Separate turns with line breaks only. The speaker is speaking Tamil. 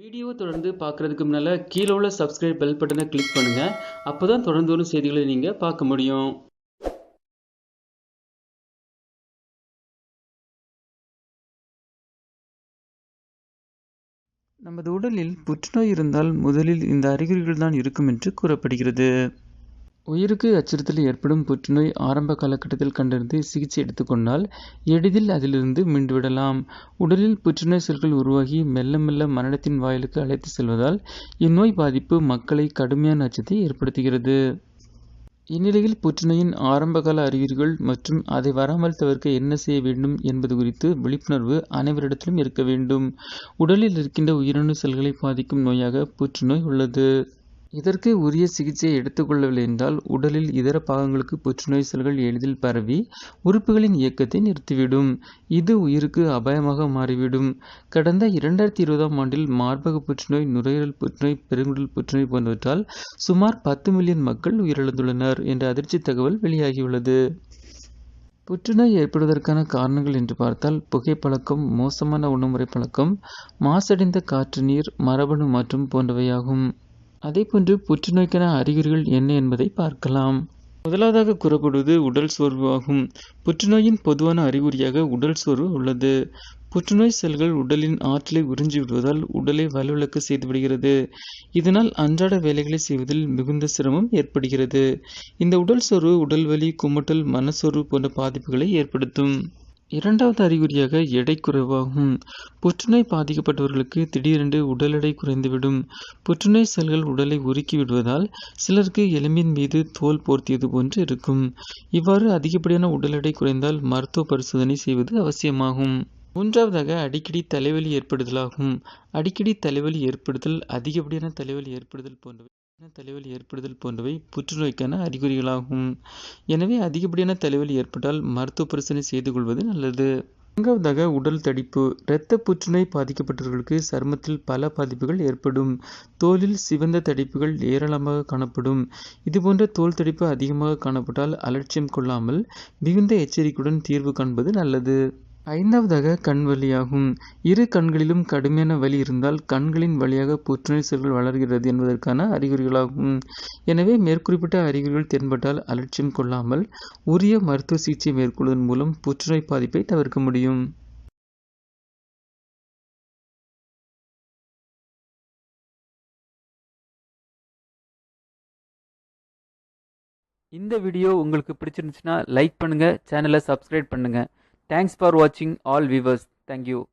வீடியோ தொடர்ந்து பார்க்குறதுக்கு முன்னால் கீழே உள்ள சப்ஸ்கிரைப் பெல் பட்டனை கிளிக் பண்ணுங்கள் அப்போ தான் தொடர்ந்து வரும் செய்திகளை நீங்கள் பார்க்க முடியும். நமது உடலில் புற்றுநோய் இருந்தால் முதலில் இந்த அறிகுறிகள் தான் இருக்கும் என்று கூறப்படுகிறது. உயிருக்கு அச்சுறுத்தல் ஏற்படும் புற்றுநோய் ஆரம்ப காலகட்டத்தில் கண்டறிந்து சிகிச்சை எடுத்துக்கொண்டால் எளிதில் அதிலிருந்து மீண்டுவிடலாம். உடலில் புற்றுநோய் செல்கள் உருவாகி மெல்ல மெல்ல மரணத்தின் வாயிலுக்கு அழைத்து செல்வதால் இந்நோய் பாதிப்பு மக்களை கடுமையான அச்சத்தை ஏற்படுத்துகிறது. இந்நிலையில் புற்றுநோயின் ஆரம்பகால அறிகுறிகள் மற்றும் அதை வராமல் தவிர்க்க என்ன செய்ய வேண்டும் என்பது குறித்து விழிப்புணர்வு அனைவரிடத்திலும் இருக்க வேண்டும். உடலில் இருக்கின்ற உயிரணு செல்களை பாதிக்கும் நோயாக புற்றுநோய் உள்ளது. இதற்கு உரிய சிகிச்சையை எடுத்துக்கொள்ளவில்லை என்றால் உடலில் இதர பாகங்களுக்கு புற்றுநோய் செல்கள் எளிதில் பரவி உறுப்புகளின் இயக்கத்தை நிறுத்திவிடும். இது உயிருக்கு அபாயமாக மாறிவிடும். கடந்த இரண்டாயிரத்தி இருபதாம் ஆண்டில் மார்பக புற்றுநோய் நுரையீரல் புற்றுநோய் பெருங்குடல் புற்றுநோய் போன்றவற்றால் சுமார் பத்து மில்லியன் மக்கள் உயிரிழந்துள்ளனர் என்ற அதிர்ச்சி தகவல் வெளியாகியுள்ளது. புற்றுநோய் ஏற்படுவதற்கான காரணங்கள் என்று பார்த்தால் புகைப்பழக்கம் மோசமான உணவுமுறை பழக்கம் மாசடைந்த காற்று நீர் மரபணு மாற்றம் போன்றவையாகும். அதேபோன்று புற்றுநோய்க்கான அறிகுறிகள் என்ன என்பதை பார்க்கலாம். முதலாவதாக கூறப்படுவது உடல் சோர்வு ஆகும். புற்றுநோயின் பொதுவான அறிகுறியாக உடல் சோர்வு உள்ளது. புற்றுநோய் செல்கள் உடலின் ஆற்றலை உறிஞ்சி விடுவதால் உடலை வலுவிழக்க செய்துவிடுகிறது. இதனால் அன்றாட வேலைகளை செய்வதில் மிகுந்த சிரமம் ஏற்படுகிறது. இந்த உடல் சோர்வு உடல் வலி குமட்டல் மனசோர்வு போன்ற பாதிப்புகளை ஏற்படுத்தும். இரண்டாவது அறிகுறியாக எடை குறைவாகும். புற்றுநோய் பாதிக்கப்பட்டவர்களுக்கு திடீரென்று உடல் எடை குறைந்துவிடும். புற்றுநோய் செல்கள் உடலை உருக்கி விடுவதால் சிலருக்கு எலும்பின் மீது தோல் போர்த்தியது போன்று இருக்கும். இவ்வாறு அதிகப்படியான உடல் எடை குறைந்தால் மருத்துவ பரிசோதனை செய்வது அவசியமாகும். மூன்றாவதாக அடிக்கடி தலைவலி ஏற்படுதலாகும். அடிக்கடி தலைவலி ஏற்படுதல் அதிகப்படியான தலைவலி ஏற்படுதல் போன்றவை தலைவலி ஏற்படுதல் போன்றவை புற்றுநோய்க்கான அறிகுறிகளாகும். எனவே அதிகப்படியான தலைவலி ஏற்பட்டால் மருத்துவ பரிசீலனை செய்து கொள்வது நல்லது. நான்காவதாக உடல் தடிப்பு. இரத்த புற்றுநோய் பாதிக்கப்பட்டவர்களுக்கு சருமத்தில் பல பாதிப்புகள் ஏற்படும். தோலில் சிவந்த தடிப்புகள் ஏராளமாக காணப்படும். இதுபோன்ற தோல் தடிப்பு அதிகமாக காணப்பட்டால் அலட்சியம் கொள்ளாமல் மிகுந்த எச்சரிக்கையுடன் தீர்வு காண்பது நல்லது. ஐந்தாவதாக கண் வலியாகும். இரு கண்களிலும் கடுமையான வலி இருந்தால் கண்களின் வழியாக புற்றுநோய் செல்கள் வளர்கிறது என்பதற்கான அறிகுறிகளாகும். எனவே மேற்குறிப்பிட்ட அறிகுறிகள் தென்பட்டால் அலட்சியம் கொள்ளாமல் உரிய மருத்துவ சிகிச்சை மேற்கொள்வதன் மூலம் புற்றுநோய் பாதிப்பை தவிர்க்க முடியும்.
இந்த வீடியோ உங்களுக்கு பிடிச்சிருந்துச்சுன்னா லைக் பண்ணுங்கள் சேனலை சப்ஸ்கிரைப் பண்ணுங்கள் Thanks for watching all viewers. Thank you.